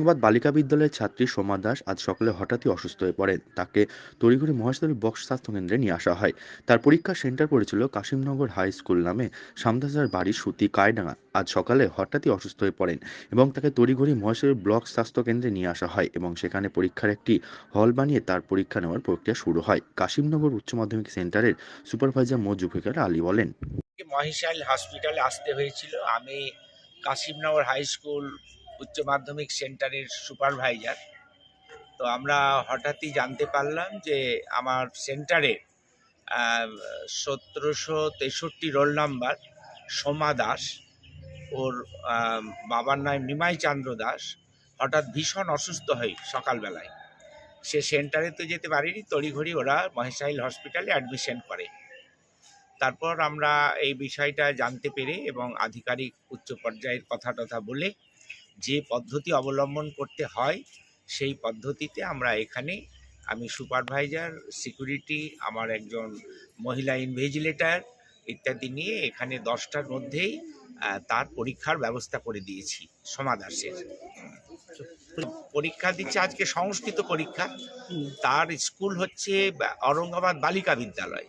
সংবাদ বালিকা বিদ্যালয়ের ছাত্রী সোমা দাস আজ সকালে হঠাৎই অসুস্থ হয়ে পড়েন। তাকে তড়িঘড়ি মহেশতলী বক্স স্বাস্থ্যকেন্দ্রে নিয়ে আসা হয়। তার পরীক্ষার সেন্টার পড়েছিল কাশিমনগর হাই স্কুল নামে সামদাসার বাড়ি সুতি কায়ডাঙ্গা আজ সকালে হঠাৎই অসুস্থ হয়ে পড়েন এবং তাকে তড়িঘড়ি মহেশতলী ব্লক স্বাস্থ্যকেন্দ্রে নিয়ে আসা হয় এবং সেখানে পরীক্ষার একটি হল বানিয়ে তার পরীক্ষা নেওয়ার প্রক্রিয়া শুরু হয়। কাশিমনগর উচ্চ মাধ্যমিক সেন্টারের সুপারভাইজার মো জুফিকার আলী বলেন মহিশাল হসপিটালে আসতে হয়েছিল। আমি কাশিমনগর হাই স্কুল উচ্চ মাধ্যমিক সেন্টারের সুপারভাইজার। তো আমরা হঠাৎই জানতে পারলাম যে আমার সেন্টারে সতেরোশো তেষট্টি রোল নাম্বার সোমা দাস, ওর বাবার নাম নিমাই চন্দ্র দাস, হঠাৎ ভীষণ অসুস্থ হয় সকালবেলায়। সে সেন্টারে তো যেতে পারিনি, তড়িঘড়ি ওরা মহেশাইল হসপিটালে অ্যাডমিশন করে। তারপর আমরা এই বিষয়টা জানতে পেরে এবং আধিকারিক উচ্চ পর্যায়ের কথা টথা বলে যে পদ্ধতি অবলম্বন করতে হয় সেই পদ্ধতিতে আমরা এখানে আমি সুপারভাইজার সিকিউরিটি আমার একজন মহিলা ইনভেজিলেটার ইত্যাদি নিয়ে এখানে দশটার মধ্যেই তার পরীক্ষার ব্যবস্থা করে দিয়েছি সমাদাসের পরীক্ষা দিচ্ছে আজকে সংস্কৃত পরীক্ষা। তার স্কুল হচ্ছে ঔরঙ্গাবাদ বালিকা বিদ্যালয়।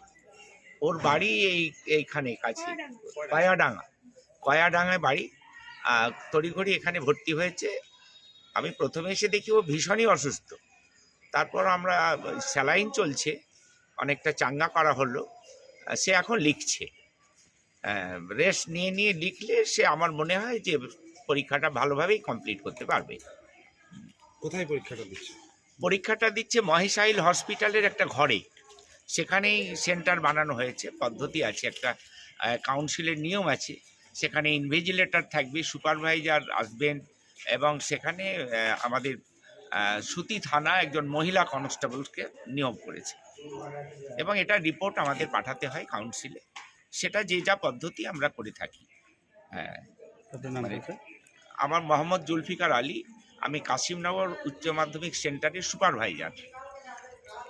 ওর বাড়ি এই এইখানে কাছে কয়াডাঙ্গা। কয়াডাঙ্গায় বাড়ি। তড়িঘড়ি এখানে ভর্তি হয়েছে। আমি প্রথমে এসে দেখি ও ভীষণই অসুস্থ। তারপর আমরা স্যালাইন চলছে অনেকটা চাঙ্গা করা হলো। সে এখন লিখছে। রেস্ট নিয়ে নিয়ে লিখলে সে আমার মনে হয় যে পরীক্ষাটা ভালোভাবেই কমপ্লিট করতে পারবে। কোথায় পরীক্ষাটা দিচ্ছে? পরীক্ষাটা দিচ্ছে মহেশাইল হসপিটালের একটা ঘরে। সেখানেই সেন্টার বানানো হয়েছে পদ্ধতি আছে একটা কাউন্সিলের নিয়ম আছে। সেখানে ইনভেজিলেটর থাকবে সুপারভাইজার আসবেন এবং সেখানে আমাদের সুতি থানা একজন মহিলা কনস্টেবলকে নিয়োগ করেছে। এবং এটা রিপোর্ট আমাদের পাঠাতে হয় কাউন্সিলে সেটা যে যা পদ্ধতি আমরা করে থাকি। হ্যাঁ। মানে-? আমার মোহাম্মদ জুলফিকার আলী। আমি কাশিমনগর উচ্চ মাধ্যমিক সেন্টারের সুপারভাইজার